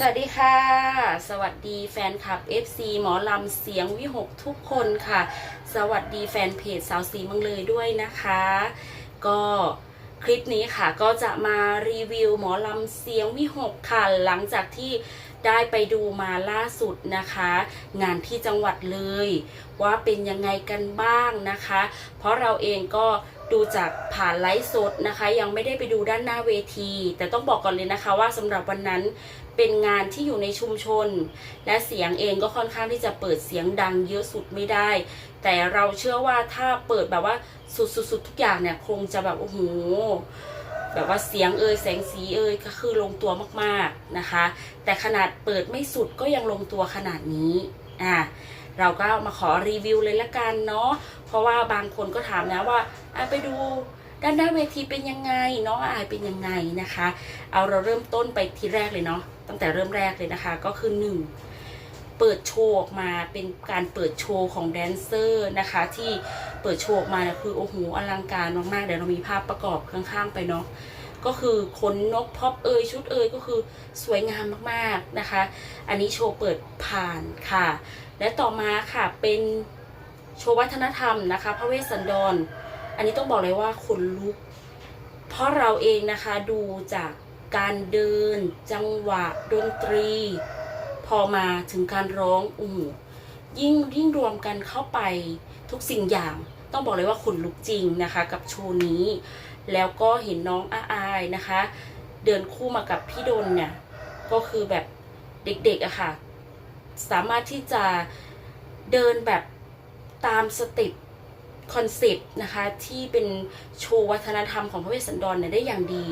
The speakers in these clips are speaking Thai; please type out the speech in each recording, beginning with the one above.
สวัสดีค่ะ สวัสดีแฟนคลับ FC หมอลำเสียงวิหกทุกคนค่ะ สวัสดีแฟนเพจสาวสีเมังเลยด้วยนะคะ ก็คลิปนี้ค่ะก็จะมารีวิวหมอลำเสียงวิหกค่ะ หลังจากที่ได้ไปดูมาล่าสุดนะคะ งานที่จังหวัดเลย ว่าเป็นยังไงกันบ้างนะคะ เพราะเราเองก็ดูจากผ่านไลฟ์สดนะคะ ยังไม่ได้ไปดูด้านหน้าเวที แต่ต้องบอกก่อนเลยนะคะว่าสำหรับวันนั้น เป็นงานที่อยู่ในชุมชน และเสียงเองก็ค่อนข้างที่จะเปิดเสียงดังเยอะสุดไม่ได้ แต่เราเชื่อว่าถ้าเปิดแบบว่าสุดๆทุกอย่างเนี่ยคงจะแบบโอ้โหแบบว่าเสียงเอ่ยแสงสีเอ่ยก็คือลงตัวมากๆนะคะ แต่ขนาดเปิดไม่สุดก็ยังลงตัวขนาดนี้อะเราก็มาขอรีวิวเลยละกันเนาะเพราะว่าบางคนก็ถามนะว่าไปดู ด้านหน้าเวทีเป็นยังไงน้องอายเป็นยังไงนะคะ เอาเราเริ่มต้นไปทีแรกเลยเนาะตั้งแต่เริ่มแรกเลยนะคะ ก็คือหนึ่งเปิดโชว์ออกมาเป็นการเปิดโชว์ของแดนเซอร์นะคะ ที่เปิดโชว์ออกมาเนี่ยคือโอ้โหอลังการมากๆเดี๋ยวเรามีภาพประกอบข้างๆไปเนาะก็คือขนนกพ็อปเอยชุดเอยก็คือสวยงามมากๆนะคะ อันนี้โชว์เปิดผ่านค่ะ และต่อมาค่ะเป็นโชว์วัฒนธรรมนะคะ พระเวสสันดร อันนี้ต้องบอกเลยว่าขนลุก เพราะเราเองนะคะดูจากการเดิน จังหวะดนตรี พอมาถึงการร้องอู้ยิ่งยิ่งรวมกันเข้าไปทุกสิ่งอย่าง ต้องบอกเลยว่าขนลุกจริงนะคะ กับโชว์นี้ แล้วก็เห็นน้องอาอายนะคะ เดินคู่มากับพี่ดนเนี่ย ก็คือแบบเด็กๆอะค่ะ สามารถที่จะเดินแบบตามสเติป คอนเซปต์นะคะที่เป็นโชว์วัฒนธรรมของพระเวสสันดรเนี่ยได้อย่างดี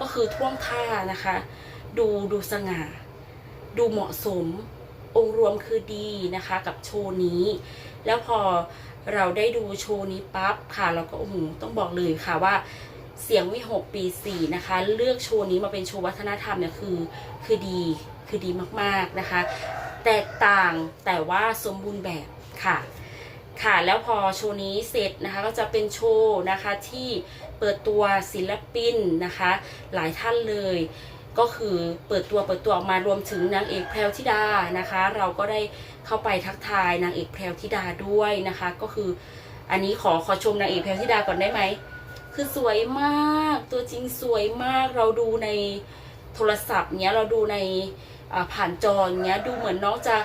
ก็คือท่วงท่านะคะ ดูดูสง่า ดูเหมาะสมองค์รวมคือดีนะคะกับโชว์นี้ แล้วพอเราได้ดูโชว์นี้ปั๊บค่ะเราก็โอ้โหต้องบอกเลยค่ะว่าเสียงวิหกปีสี่นะคะ เลือกโชว์นี้มาเป็นโชว์วัฒนธรรมเนี่ยคือคือดีคือดีมากๆนะคะ แตกต่างแต่ว่าสมบูรณ์แบบค่ะ ค่ะแล้วพอโชว์นี้เสร็จนะคะก็จะเป็นโชว์นะคะที่เปิดตัวศิลปินนะคะ หลายท่านเลยก็คือเปิดตัวเปิดตัวออกมารวมถึงนางเอกแพรวธิดานะคะ เราก็ได้เข้าไปทักทายนางเอกแพรวธิดาด้วยนะคะ ก็คืออันนี้ขอขอชมนางเอกแพรวธิดาก่อนได้ไหมคือสวยมากตัวจริงสวยมากเราดูในโทรศัพท์เนี้ยเราดูในผ่านจอเนี้ยดูเหมือนน้องจะ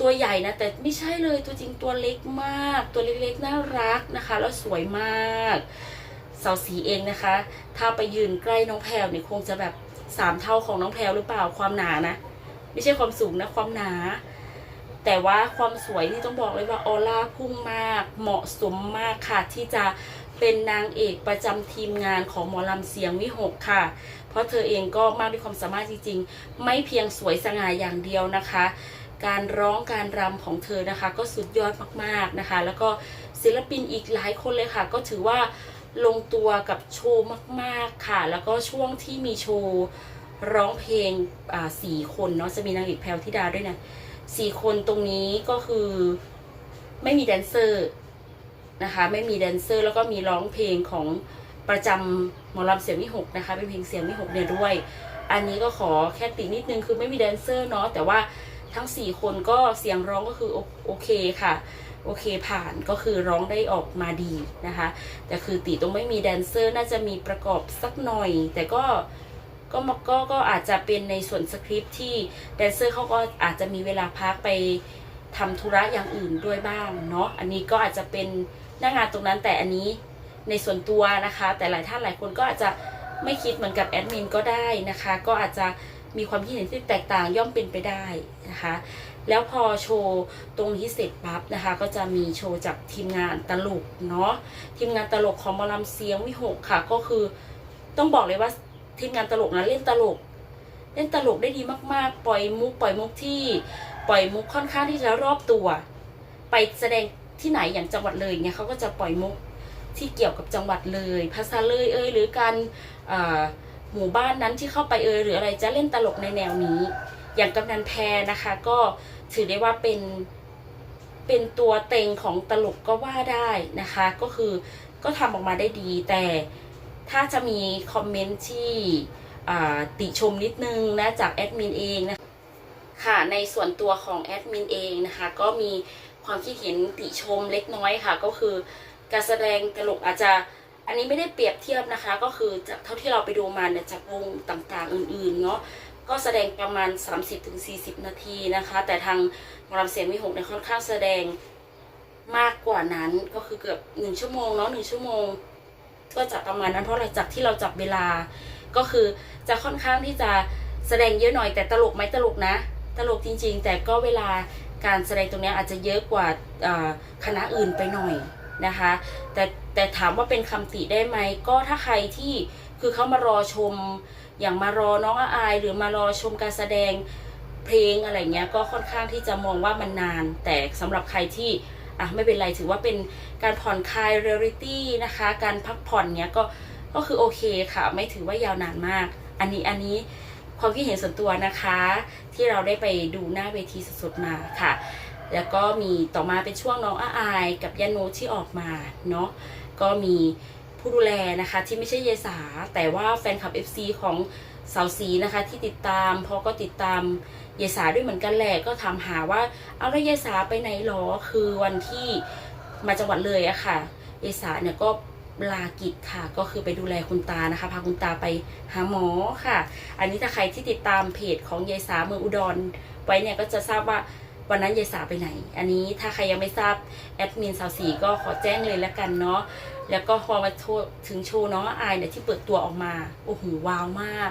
ตัวใหญ่นะ แต่ไม่ใช่เลยตัวจริงตัวเล็กมาก ตัวเล็กๆน่ารักนะคะ แล้วสวยมากสาวสีเองนะคะ ถ้าไปยืนใกล้น้องแพรวเนี่ยคงจะแบบสามเท่าของน้องแพรวหรือเปล่าความหนานะ ไม่ใช่ความสูงนะความหนา แต่ว่าความสวยนี่ต้องบอกเลยว่าออร่าพุ่งมาก เหมาะสมมากค่ะ ที่จะเป็นนางเอกประจำทีมงานของหมอลำเสียงวิหกค่ะ เพราะเธอเองก็มากด้วยความสามารถจริงๆ ไม่เพียงสวยสง่าอย่างเดียวนะคะ การร้องการรำของเธอนะคะ ก็สุดยอดมากๆนะคะ แล้วก็ศิลปินอีกหลายคนเลยค่ะ ก็ถือว่าลงตัวกับโชว์มากๆค่ะ แล้วก็ช่วงที่มีโชว์ร้องเพลงอ่าสี่คนเนาะจะมีนางเอกแพรวธิดาด้วยนะสี่คนตรงนี้ก็คือไม่มีแดนเซอร์นะคะ ไม่มีแดนเซอร์แล้วก็มีร้องเพลงของประจำหมอลำเสียงวิหกนะคะ เป็นเพลงเสียงวิหกเนี่ยด้วย อันนี้ก็ขอแค่ตินิดนึงคือไม่มีแดนเซอร์เนาะแต่ว่า ทั้ง 4 คนก็เสียงร้องก็คือโอเคค่ะโอเคผ่านก็คือร้องได้ออกมาดีนะคะ แต่คือติต้องไม่มีแดนเซอร์น่าจะมีประกอบสักหน่อย แต่ก็ก็มาก็ก็อาจจะเป็นในส่วนสคริปที่แดนเซอร์เขาก็อาจจะมีเวลาพักไปทำธุระอย่างอื่นด้วยบ้างเนาะอันนี้ก็อาจจะเป็นหน้างานตรงนั้นแต่อันนี้ในส่วนตัวนะคะ แต่หลายท่านหลายคนก็อาจจะไม่คิดเหมือนกับแอดมินก็ได้นะคะ ก็อาจจะ มีความคิดเห็นที่แตกต่างย่อมเป็นไปได้นะคะ แล้วพอโชว์ตรงนี้เสร็จปั๊บนะคะ ก็จะมีโชว์จากทีมงานตลกเนาะทีมงานตลกของหมอลำเสียงวิหกค่ะ ก็คือต้องบอกเลยว่าทีมงานตลกนะเล่นตลก เล่นตลกได้ดีมาก ๆ ปล่อยมุกปล่อยมุกที่ปล่อยมุกค่อนข้างที่จะรอบตัว ไปแสดงที่ไหนอย่างจังหวัดเลยเนี่ยเขาก็จะปล่อยมุกที่เกี่ยวกับจังหวัดเลยภาษาเลยเอ่ยหรือการอ หมู่บ้านนั้นที่เข้าไปเอยหรืออะไรจะเล่นตลกในแนวนี้ อย่างกำนันแพรนะคะ ก็ถือได้ว่าเป็นเป็นตัวเต็งของตลกก็ว่าได้นะคะ ก็คือก็ทำออกมาได้ดี แต่ถ้าจะมีคอมเมนต์ที่ติชมนิดนึงนะจากแอดมินเองนะค่ะในส่วนตัวของแอดมินเองนะคะ ก็มีความคิดเห็นติชมเล็กน้อยค่ะ ก็คือการแสดงตลกอาจจะ อันนี้ไม่ได้เปรียบเทียบนะคะ ก็คือจากเท่าที่เราไปดูมาเนี่ยจากวงต่างๆอื่นๆเนาะก็แสดงประมาณ 30-40 นาทีนะคะ แต่ทางหมอลำเสียงวิหกเนี่ยค่อนข้างแสดงมากกว่านั้นก็คือเกือบหนึ่งชั่วโมงเนาะหนึ่งชั่วโมง ก็จะประมาณนั้นเพราะอะไรจากที่เราจับเวลา ก็คือจะค่อนข้างที่จะแสดงเยอะหน่อยแต่ตลกไหมตลกนะ ตลกจริง ๆ แต่ก็เวลาการแสดงตรงนี้อาจจะเยอะกว่าคณะอื่นไปหน่อย นะคะ แต่แต่ถามว่าเป็นคำติได้ไหมก็ถ้าใครที่คือเขามารอชม อย่างมารอน้องอาอาย หรือมารอชมการแสดงเพลงอะไรเงี้ยก็ค่อนข้างที่จะมองว่ามันนาน แต่สำหรับใครที่อะไม่เป็นไรถือว่าเป็นการผ่อนคลายเรียลิตี้นะคะ การพักผ่อนเนี้ยก็ก็คือโอเคค่ะ ไม่ถือว่ายาวนานมาก อันนี้อันนี้ความคิดเห็นส่วนตัวนะคะ ที่เราได้ไปดูหน้าเวทีสดๆมาค่ะ แล้วก็มีต่อมาเป็นช่วงน้องอาอายกับยาโนที่ออกมาเนาะก็มีผู้ดูแลนะคะที่ไม่ใช่เยสา แต่ว่าแฟนคลับ FC ของสาวสีนะคะที่ติดตามพราะก็ติดตามเยสาด้วยเหมือนกันแหละก็ถามหาว่าเอาแล้วเยสาไปไหนหรอคือวันที่มาจังหวัดเลยอะค่ะ เยสาเนี่ยก็ลากิจค่ะ ก็คือไปดูแลคุณตานะคะพาคุณตาไปหาหมอค่ะ อันนี้ถ้าใครที่ติดตามเพจของเยสาเมืองอุดรไว้เนี่ยก็จะทราบว่า วันนั้นยายสาไปไหน อันนี้ถ้าใครยังไม่ทราบแอดมินสาวสีก็ขอแจ้งเลยแล้วกันเนาะแล้วก็พอมาโทรถึงโชว์น้องอายเนี่ยที่เปิดตัวออกมาโอ้โหว้าวมาก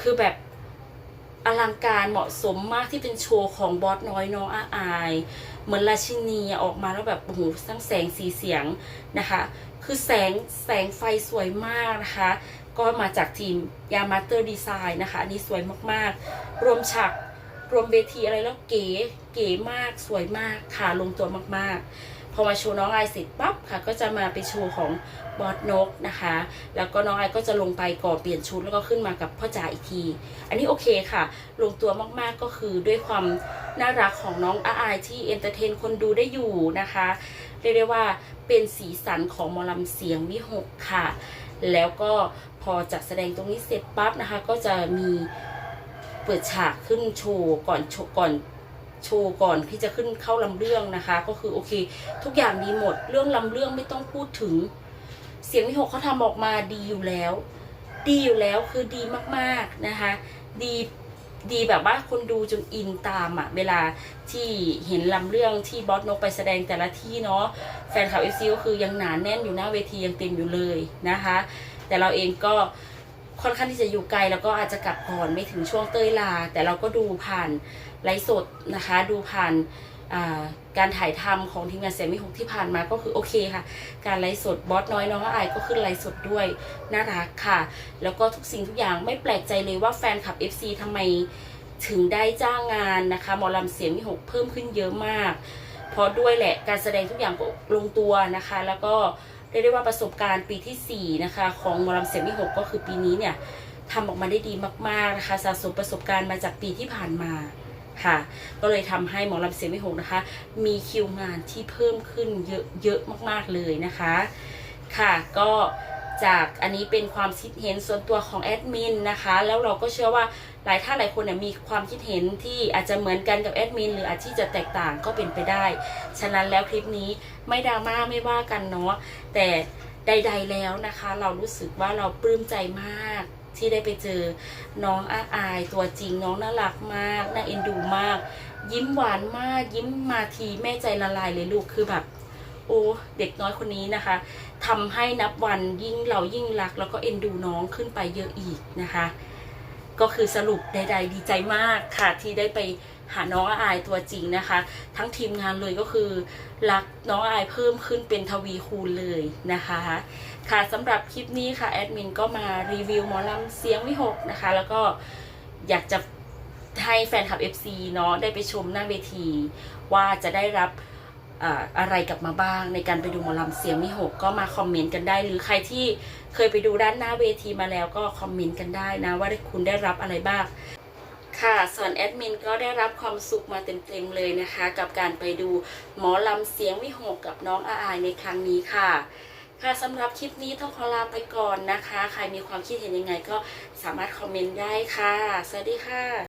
คือแบบอลังการเหมาะสมมากที่เป็นโชว์ของบอสน้อยน้องอาอาย เหมือนราชินีออกมาแล้วแบบโอ้โหทั้งแสงสีเสียงนะคะ คือแสงแสงไฟสวยมากนะคะ ก็มาจากทีมยามาเตอร์ดีไซน์นะคะ อันนี้สวยมากๆ รวมฉาก รวมเวทีอะไรแล้วเก๋เก๋มากสวยมากค่ะลงตัวมากๆ พอมาโชว์น้องไอเสร็จปั๊บค่ะ ก็จะมาไปโชว์ของบอสนกนะคะ แล้วก็น้องไอก็จะลงไปก่อเปลี่ยนชุดแล้วก็ขึ้นมากับพ่อจ๋าอีกที อันนี้โอเคค่ะ ลงตัวมากๆก็คือด้วยความน่ารักของน้องอาอที่เอนเตอร์เทนคนดูได้อยู่นะคะเรียกได้ว่าเป็นสีสันของมอลำเสียงวิหกค่ะ แล้วก็พอจัดแสดงตรงนี้เสร็จปั๊บนะคะ ก็จะมี เปิดฉากขึ้นโชว์ก่อนโชว์ก่อนโชว์ก่อนที่จะขึ้นเข้าลำเรื่องนะคะ ก็คือโอเค ทุกอย่างดีหมดเรื่องลำเรื่องไม่ต้องพูดถึง เสียงวิหกเขาทำออกมาดีอยู่แล้ว ดีอยู่แล้วคือดีมากๆนะคะ ดีดีแบบว่าคนดูจนอินตามอะเวลาที่เห็นลำเรื่องที่บอสนกไปแสดงแต่ละที่เนาะแฟนคลับเอฟซีก็คือยังหนาแน่นอยู่หน้าเวทียังเต็มอยู่เลยนะคะ แต่เราเองก็ ค่อนข้างที่จะอยู่ไกลแล้วก็อาจจะกลับก่อนไม่ถึงช่วงเต้ยลา แต่เราก็ดูผ่านไลฟ์สดนะคะ ดูผ่านการถ่ายทำของทีมงานเสียงมิหกที่ผ่านมาก็คือโอเคค่ะ การไลฟ์สดบอสน้อยน้องอายก็ขึ้นไลฟ์สดด้วยน่ารักค่ะ แล้วก็ทุกสิ่งทุกอย่างไม่แปลกใจเลยว่าแฟนคลับ FC ทำไมถึงได้จ้างงานนะคะหมอลำเสียงมิหกเพิ่มขึ้นเยอะมาก เพราะด้วยแหละการแสดงทุกอย่างก็ลงตัวนะคะ แล้วก็ เรียกได้ว่าประสบการณ์ปีที่ 4 นะคะ ของหมอลำเสียงมิหกก็คือปีนี้เนี่ยทำออกมาได้ดีมากๆนะคะสะสมประสบการณ์มาจากปีที่ผ่านมาค่ะ ก็เลยทำให้หมอลำเสียงมิหกนะคะ มีคิวงานที่เพิ่มขึ้นเยอะเยอะมากๆเลยนะคะ ค่ะก็จากอันนี้เป็นความคิดเห็นส่วนตัวของแอดมินนะคะ แล้วเราก็เชื่อว่า หลายท่านหลายคนเนี่ยมีความคิดเห็นที่อาจจะเหมือนกันกับแอดมินหรืออาจที่จะแตกต่างก็เป็นไปได้ ฉะนั้นแล้วคลิปนี้ไม่ดราม่าไม่ว่ากันเนาะแต่ใด ๆแล้วนะคะ เรารู้สึกว่าเราปลื้มใจมากที่ได้ไปเจอน้องอาอายตัวจริงน้องน่ารักมากน่าเอ็นดูมาก ยิ้มหวานมาก ยิ้มมาทีแม่ใจละลายเลยลูกคือแบบ โอ้เด็กน้อยคนนี้นะคะทำให้นับวันยิ่งเรายิ่งรัก แล้วก็เอ็นดูน้องขึ้นไปเยอะอีกนะคะ ก็คือสรุปใดๆดีใจมากค่ะที่ได้ไปหาน้องอายตัวจริงนะคะ ทั้งทีมงานเลยก็คือรักน้องอายเพิ่มขึ้นเป็นทวีคูณเลยนะคะ ค่ะสำหรับคลิปนี้ค่ะแอดมินก็มารีวิวหมอลำเสียงวิหกนะคะ แล้วก็อยากจะให้แฟนคลับ FC เนาะได้ไปชมหน้าเวที ว่าจะได้รับอ่าอะไรกลับมาบ้างในการไปดูหมอลำเสียงมิหกก็มาคอมเมนต์กันได้หรือใครที่ เคยไปดูด้านหน้าเวทีมาแล้วก็คอมเมนต์กันได้นะ ว่าคุณได้รับอะไรบ้างค่ะ ส่วนแอดมินก็ได้รับความสุขมาเต็มๆเลยนะคะ กับการไปดูหมอลำเสียงวิหกกับน้องอาอายในครั้งนี้ค่ะ ค่ะสำหรับคลิปนี้ต้องขอลาไปก่อนนะคะ ใครมีความคิดเห็นยังไงก็สามารถคอมเมนต์ได้ค่ะ สวัสดีค่ะ